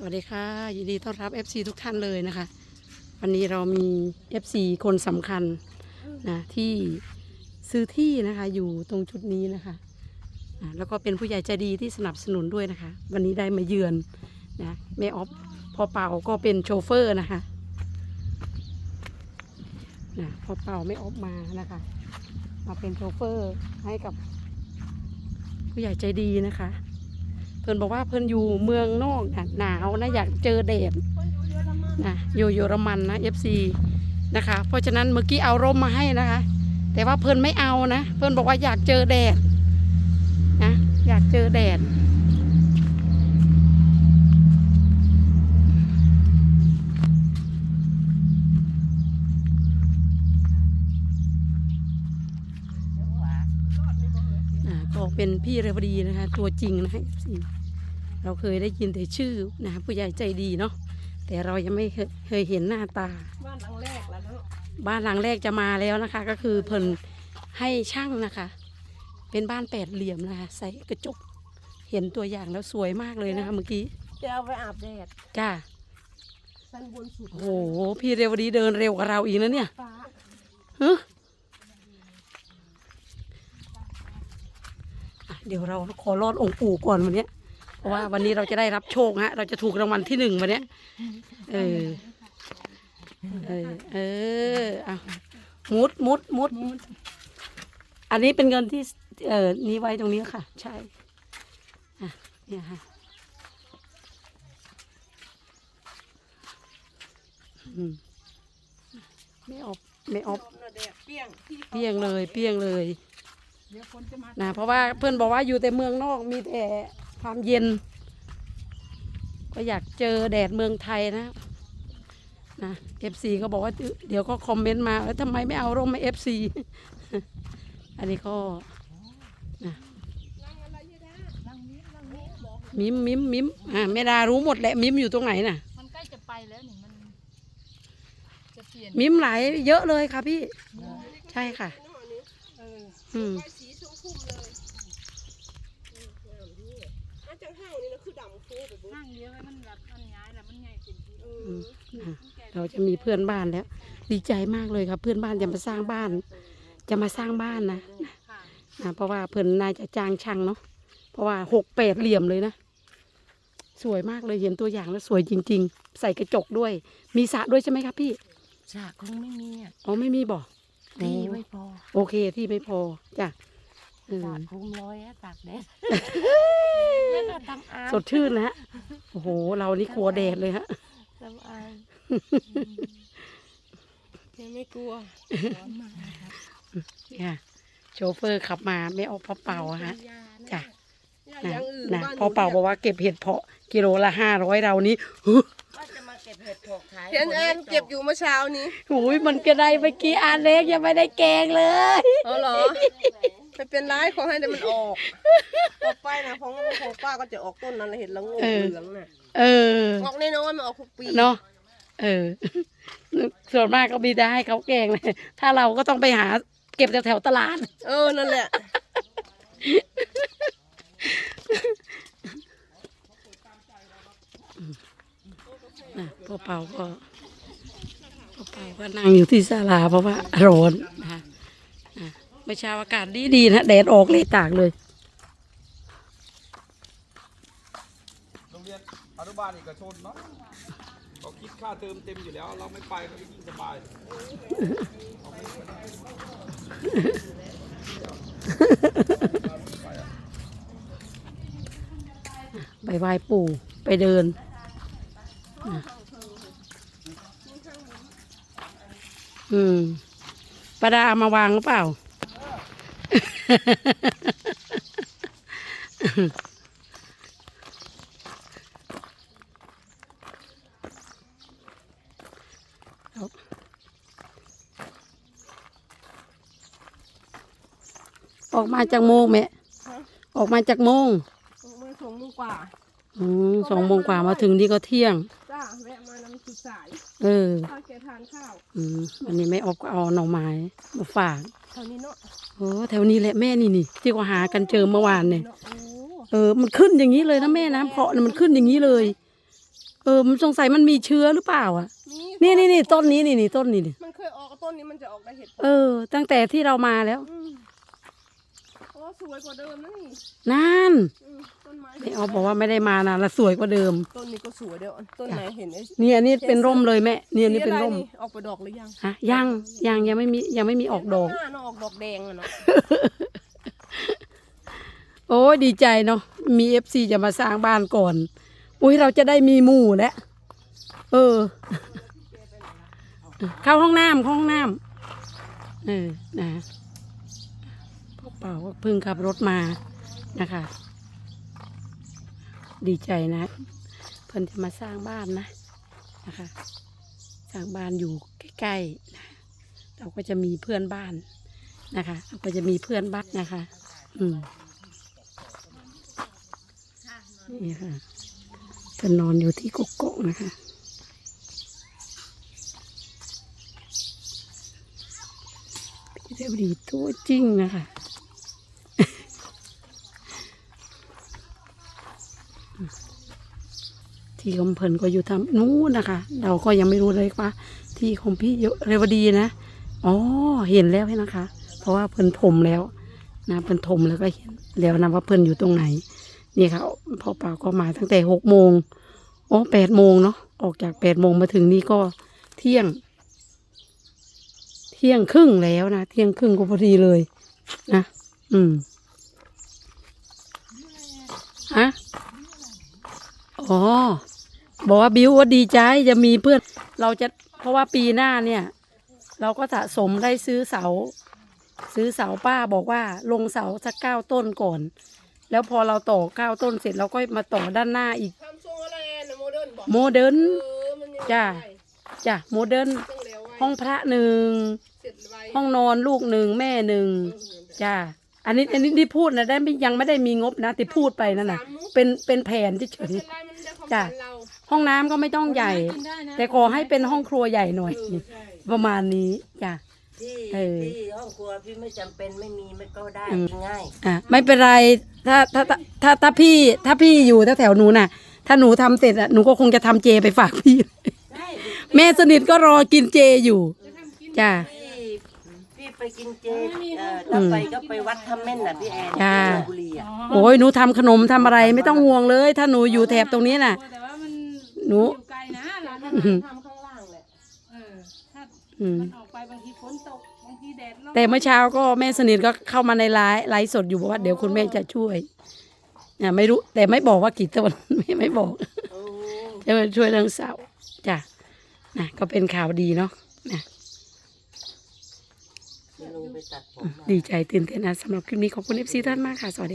สวัสดีค่ะ ยินดีต้อนรับ FC ทุกท่านเลยนะคะ วันนี้เรามี FC คนสำคัญนะที่ซื้อที่นะคะอยู่ตรงจุดนี้นะคะอ่าแล้วก็เป็นผู้ใหญ่ใจดีที่สนับสนุนด้วยนะคะ วันนี้ได้มาเยือนนะแม่ออฟพ่อเป่าก็เป็นโชเฟอร์นะคะนะพ่อเป่าไม่ออฟมานะคะ มาเป็นโชเฟอร์ให้กับผู้ใหญ่ใจดีนะคะ พิ่นบอกว่าเพิ่นอยู่เมืองนอกนะหนาวนะอยากเจอแดดนะอยู่เยอรมันนะ FC นะคะ เพราะฉะนั้นเมื่อกี้เอาร่มมาให้นะคะ แต่ว่าเพิ่นไม่เอานะ เพิ่นบอกว่าอยากเจอแดดนะอยากเจอแดด อ่าก็ เป็นพี่เรวดีนะคะ ตัวจริงนะคะ FC เราเคยได้ยินแต่ชื่อนะคะผู้ใหญ่ใจดีเนาะแต่เรายังไม่เคยเคยเห็นหน้าตา บ้านหลังแรกแล้วเนาะบ้านหลังแรกจะมาแล้วนะคะ ก็คือเพิ่นให้ช่างนะคะ เป็นบ้านแปดเหลี่ยมนะคะ ใส่กระจกเห็นตัวอย่างแล้วสวยมากเลยนะคะ เมื่อกี้จะเอาไปอาบแดดจ้าชั้นบนสุดโอ้โหพี่เรวดีเดินเร็วกว่าเราอีกนะเนี่ยฟ้าฮะอะ เดี๋ยวเราขอรอดองค์ปู่ก่อนวันเนี้ยเพราะว่าวันนี้เราจะได้รับโชคฮะ เราจะถูกรางวัลที่หนึ่งวันเนี้ยเออ เออ เออเอมุดมุดมุด อันนี้เป็นเงินที่ เออนี้ไว้ตรงนี้ค่ะ ใช่ อะ เนี่ยค่ะไม่ออกไม่ออกเปี้ยงเปี้ยงเลย เปี้ยงเลย นจะมานะเพราะว่าเพื่อนบอกว่าอยู่แต่เมืองนอกมีแต่ความเย็น ก็อยากเจอแดดเมืองไทยนะนะเอฟซีก็บอกว่าเดี๋ยวก็คอมเมนต์มาเอ้ยทำไมไม่เอาร่มมาเอฟซีอันนี้ก็นะมิมมิมมิมอ่าแม่ดารู้หมดแหละมิมอยู่ตรงไหนน่ะมันใกล้จะไปแล้วนี่มันจะเปลี่ยนมิมหลายเยอะเลยค่ะพี่ ใช่ค่ะเอออืม ใบสีชมพูเลยอืมงามดีอะน่าจะห้าวนี่ นะคือดำฟูไปเบุ้ห้างเดียวให้มันแบบมันย้ายแล้วมันใหญ่เป็นที่เออือมอะเราจะมีเพื่อนบ้านแล้ว ดีใจมากเลยครับ เพื่อนบ้านจะมาสร้างบ้าน จะมาสร้างบ้านนะค่ะนะเพราะว่าเพิ่นนายจะจ้างช่างเนาะเพราะว่าหกแปดเหลี่ยมเลยนะสวยมากเลยเห็นตัวอย่างแล้วสวยจริง ๆ ใส่กระจกด้วย มีสระด้วยใช่ไหมครับพี่ฉากคงไม่มีอะอ๋อไม่มีบ่ที่ไม่พอ โอเคที่ไม่พอจ้ะเออฉากคุมร้อยอะตากแดดแล้วก็ทำอายสดชื่นนะฮะ โอ้โห เรานี่กลัวแดดเลยฮะ ทำอายยังไม่กลัวร้อนมากนะครับเนี่ยโชเฟอร์ขับมาไม่ออกพอเป่าอะฮะยานะจ้ะอย่านะอย่างอื่นนะบ้านหนูพอเป่าบอกว่าเก็บเห็ดเพาะกิโลละห้าร้อยเรานี้ก็จะมาเก็บเห็ดถกขายเห็นแอนเก็บอยู่เมื่อเช้านี้หูยมันก็ได้เมื่อกี้อันเล็กยังไม่ได้แกงเลย เออเหรอ ไม่เป็นไรขอให้ได้มันออกต่อไปนะของของป้าก็จะออกต้นนั้นเห็นแล้วงงเหลืองน่ะเออออกแน่นอนมันออกทุกปีเนาะเออ ส่วนมากก็มีแต่ให้เขาแกงเลยถ้าเราก็ต้องไปหาเก็บแถวๆตลาด เออนั่นแหละนะพ่อเปาก็พ่อเปาก็นั่งอยู่ที่ศาลาเพราะว่าร้อนนะคะอะเมื่อเช้าอากาศดีดีๆนะแดดออกเลยตากเลยโรงเรียนอนุบาลเอกชนเนาะเขาคิดค่าเทอมเต็มอยู่แล้ว เราไม่ไปเขาก็ยิ่งสบายไปไหว้ปู่ไปเดินอะอืมประดาเอามาวางหรือเปล่า ออกมาจากโมงแม่ออกมาจากโมงมาสองโมงกว่าอืมสองโมงกว่ามาถึงนี่ก็เที่ยง จ้าแวะมานำสุดสาย เออข้าวแกทานข้าว อืมวันนี้แม่ออฟก็เอาหน่อไม้มาฝาก เท่านี้เนาะโอ้แถวนี้แหละแม่นี่นี่ที่ก็หากันเจอเมื่อวานเนี่ยเนาะโอ้เออ มันขึ้นอย่างนี้เลยนะแม่น้ำเพาะน่ะมันขึ้นอย่างนี้เลยออ มันสงสัยมันมีเชื้อหรือเปล่าอะมีนี่นี่นี่ต้นนี้นี่นี่ต้นนี้นี่ มันเคยออกต้นนี้มันจะออกได้เห็ดเออ ตั้งแต่ที่เรามาแล้ว อืมโอ้ สวยกว่าเดิมนะนี่นั่นอืมต้นไม้ไม่เอาบอกว่าไม่ได้มานานละสวยกว่าเดิม ต้นนี้ก็สวยเดี๋ยวต้นไหนเห็นไอ้นี่อันนี้เป็นร่มเลยแม่นี่อันนี้เป็นร่มสีอะไรออกไปดอกหรือยังฮะยังยังยังไม่มียังไม่มีออกดอกข้างหน้าเนาะออกดอกแดงอะเนาะโอ้ยดีใจเนาะมีเอฟซีจะมาสร้างบ้านก่อน อุ้ยเราจะได้มีหมู่แล้วเออ เข้าห้องน้ำเข้าห้องน้ำเออนะพ่อ เปล่าเพิ่งขับรถมานะคะ ดีใจนะ เพิ่นจะมาสร้างบ้านนะนะคะ สร้างบ้านอยู่ใกล้ๆนะเราก็จะมีเพื่อนบ้านนะคะ เราก็จะมีเพื่อนบ้านนะคะ อืมนี่ค่ะจะนอนอยู่ที่กกๆนะคะพี่เดวดีตัวจริงนะคะ ที่ของเพิ่นก็อยู่ทำนู้นนะคะ เราก็ยังไม่รู้เลยว่า ที่ของพี่เยอะเรวดีนะอ๋อเห็นแล้วนะคะ เพราะว่าเพิ่นถมแล้วนะเพิ่นถมแล้วก็เห็นแล้วนะว่าเพิ่นอยู่ตรงไหนนี่ค่ะพ่อเปาก็มาตั้งแต่หกโมงอ๋อแปดโมงเนาะออกจากแปดโมงมาถึงนี่ก็เที่ยง เที่ยงครึ่งแล้วนะเที่ยงครึ่งก็พอดีเลย นะอืมฮะอ๋อ บอกว่าบิวว่าดีใจจะมีเพื่อนเราจะเพราะว่าปีหน้าเนี่ย เราก็สะสมได้ซื้อเสา ซื้อเสาป้าบอกว่าลงเสาสักเก้าต้นก่อน แล้วพอเราต่อเก้าต้นเสร็จเราก็มาต่อด้านหน้าอีกทำทรงอะไรนะโมเดิร์นบอกโมเดิร์นเออมันยังจ้ะไงจ้ะโมเดิร์นต้องเร็วไว้ห้องพระหนึ่งเสร็จไว้ห้องนอนลูกหนึ่งแม่หนึ่งจ้าอันนี้อันนี้ที่พูดนะได้ไม่ยังไม่ได้มีงบนะแต่พูดไปนั่นนะเป็นเป็นแผนเฉไม่ยเป็นไรมันจะควา มจ้ะฝันเราๆห้องน้ำก็ไม่ต้องใหญ่แต่ขอให้เป็นห้องครัวใหญ่หน่อยประมาณนี้จ้ะ ที่เออ ที่ห้องครัวพี่ไม่จำเป็นไม่มีไม่ก็ได้อืมง่ายอะไม่เป็นไรถ้าถ้าถ้าถ้าถ้าพี่ถ้าพี่อยู่แถวๆหนูน่ะ ถ้าหนูทำเสร็จอะหนูก็คงจะทำเจไปฝากพี่ ได้แม่สนิทก็รอกินเจอยู่จ้าพี่พี่ไปกินเจเอ่อถ้าไปก็ไปวัดทำแม่นน่ะพี่แอนจ้าที่ลพบุรีอะโอ้ยหนูทำขนมทำอะไรไม่ต้องห่วงเลย ถ้าหนูอยู่แถบตรงนี้น่ะแต่ว่ามัน หนู อยู่ไกลนะร้านทอาหารำทำข้างล่างแหละเออถ้าอืม มันออกไปบางทีฝนตกบางทีแดดร้อนแต่เมื่อเช้าก็แม่สนิทก็เข้ามาในไลฟ์ไลฟ์สดอยู่บอกว่าเดี๋ยวคุณแม่จะช่วยอะไม่รู้ แต่ไม่บอกว่ากี่ต้น ไม่ไม่บอกโอ้จะมาช่วยเรื่องเสาจ้ะนะก็เป็นข่าวดีเนาะนะไม่ลงไปตัดผมมา ดีใจตื่นเต้นนะสำหรับคลิปนี้ขอบคุณเอฟซีท่านมากค่ะสวัสดี